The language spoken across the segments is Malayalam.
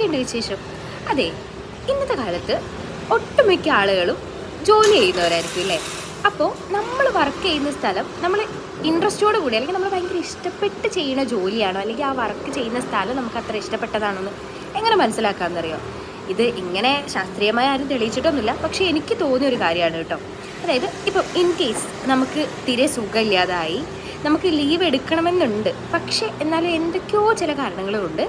എന്തൊക്കെയുണ്ട് വിശേഷം അതെ ഇന്നത്തെ കാലത്ത് ഒട്ടുമിക്ക ആളുകളും ജോലി ചെയ്യുന്നവരായിരിക്കും അല്ലേ? അപ്പോൾ നമ്മൾ വർക്ക് ചെയ്യുന്ന സ്ഥലം നമ്മൾ ഇൻട്രസ്റ്റോട് കൂടി അല്ലെങ്കിൽ നമ്മൾ ഭയങ്കര ഇഷ്ടപ്പെട്ട് ചെയ്യുന്ന ജോലിയാണോ അല്ലെങ്കിൽ ആ വർക്ക് ചെയ്യുന്ന സ്ഥലം നമുക്ക് അത്ര ഇഷ്ടപ്പെട്ടതാണോ എന്ന് എങ്ങനെ മനസ്സിലാക്കാമെന്നറിയോ? ഇത് ഇങ്ങനെ ശാസ്ത്രീയമായി ആരും തെളിയിച്ചിട്ടൊന്നുമില്ല പക്ഷേ എനിക്ക് തോന്നിയ ഒരു കാര്യമാണ് കേട്ടോ. അതായത് ഇപ്പം ഇൻ കേസ് നമുക്ക് തീരെ സുഖമില്ലാതായി നമുക്ക് ലീവ് എടുക്കണമെന്നുണ്ട് പക്ഷേ എന്നാലും എന്തൊക്കെയോ ചില കാരണങ്ങളുണ്ട്.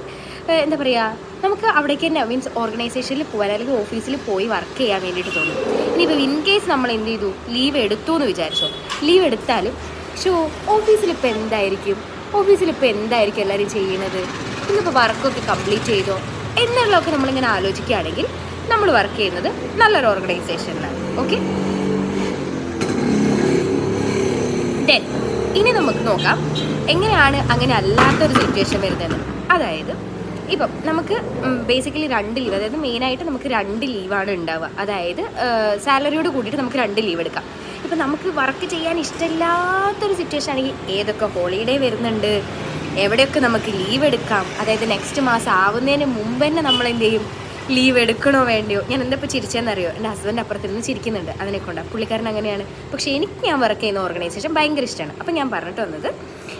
എന്താ പറയുക നമുക്ക് അവിടേക്ക് തന്നെ മീൻസ് ഓർഗനൈസേഷനിൽ പോകാൻ അല്ലെങ്കിൽ ഓഫീസിൽ പോയി വർക്ക് ചെയ്യാൻ വേണ്ടിയിട്ട് തോന്നും. ഇനിയിപ്പോൾ ഇൻ കേസ് നമ്മൾ എന്ത് ചെയ്തു? ലീവ് എടുത്തു എന്ന് വിചാരിച്ചോ? ലീവ് എടുത്താലും ഷോ ഓഫീസിൽ ഇപ്പോൾ എന്തായിരിക്കും? ഓഫീസിൽ ഇപ്പോൾ എന്തായിരിക്കും എല്ലാവരും ചെയ്യുന്നത്? ഇന്നിപ്പോൾ വർക്കൊക്കെ കംപ്ലീറ്റ് ചെയ്തോ? എന്നുള്ളതൊക്കെ നമ്മളിങ്ങനെ ആലോചിക്കുകയാണെങ്കിൽ നമ്മൾ വർക്ക് ചെയ്യുന്നത് നല്ലൊരു ഓർഗനൈസേഷനിലാണ് ഓക്കെ ദെൻ ഇനി നമുക്ക് നോക്കാം എങ്ങനെയാണ് അങ്ങനെ അല്ലാത്തൊരു സിറ്റുവേഷൻ വരുന്നത്? അതായത് ഇപ്പം നമുക്ക് ബേസിക്കലി രണ്ട് ലീവ് അതായത് മെയിനായിട്ട് നമുക്ക് രണ്ട് ലീവാണ് ഉണ്ടാവുക. അതായത് സാലറിയോട് കൂടിയിട്ട് നമുക്ക് രണ്ട് ലീവ് എടുക്കാം. ഇപ്പം നമുക്ക് വർക്ക് ചെയ്യാൻ ഇഷ്ടമില്ലാത്തൊരു സിറ്റുവേഷൻ ആണെങ്കിൽ ഏതൊക്കെ ഹോളിഡേ വരുന്നുണ്ട് എവിടെയൊക്കെ നമുക്ക് ലീവ് എടുക്കാം അതായത് നെക്സ്റ്റ് മാസം ആവുന്നതിന് മുമ്പ് തന്നെ നമ്മൾ എന്ത് ചെയ്യും? ലീവ് എടുക്കണോ വേണ്ടിയോ? ഞാൻ എന്താ ഇപ്പോൾ ചിരിച്ചതെന്നറിയോ എന്റെ ഹസ്ബൻഡ് അപ്പുറത്തിരുന്ന് ചിരിക്കുന്നുണ്ട് അതിനെ കൊണ്ട്. പുള്ളിക്കാരൻ അങ്ങനെയാണ്. പക്ഷേ എനിക്ക് ഞാൻ വർക്ക് ചെയ്യുന്ന ഓർഗനൈസേഷൻ ഭയങ്കര ഇഷ്ടമാണ് അപ്പം ഞാൻ പറഞ്ഞിട്ട് വന്നത്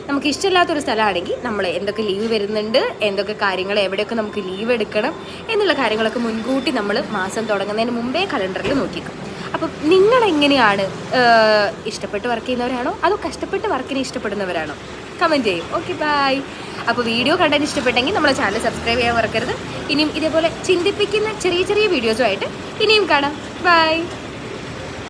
നമുക്ക് ഇഷ്ടമില്ലാത്തൊരു സ്ഥലമാണെങ്കിൽ നമ്മൾ എന്തൊക്കെ ലീവ് വരുന്നുണ്ട് എന്തൊക്കെ കാര്യങ്ങൾ എവിടെയൊക്കെ നമുക്ക് ലീവ് എടുക്കണം എന്നുള്ള കാര്യങ്ങളൊക്കെ മുൻകൂട്ടി നമ്മൾ മാസം തുടങ്ങുന്നതിന് മുമ്പേ കലണ്ടറിൽ നോക്കിക്കും. അപ്പം നിങ്ങളെങ്ങനെയാണ് ഇഷ്ടപ്പെട്ട് വർക്ക് ചെയ്യുന്നവരാണോ? അതോ കഷ്ടപ്പെട്ട് വർക്കിനെ ഇഷ്ടപ്പെടുന്നവരാണോ? കമന്റ് ചെയ്യും. ഓക്കെ ബൈ അപ്പോൾ വീഡിയോ കണ്ടതിന് ഇഷ്ടപ്പെട്ടെങ്കിൽ നമ്മളെ ചാനൽ സബ്സ്ക്രൈബ് ചെയ്യാൻ മറക്കരുത്. ഇനിയും ഇതേപോലെ ചിന്തിപ്പിക്കുന്ന ചെറിയ ചെറിയ വീഡിയോസുമായിട്ട് ഇനിയും കാണാം. ബൈ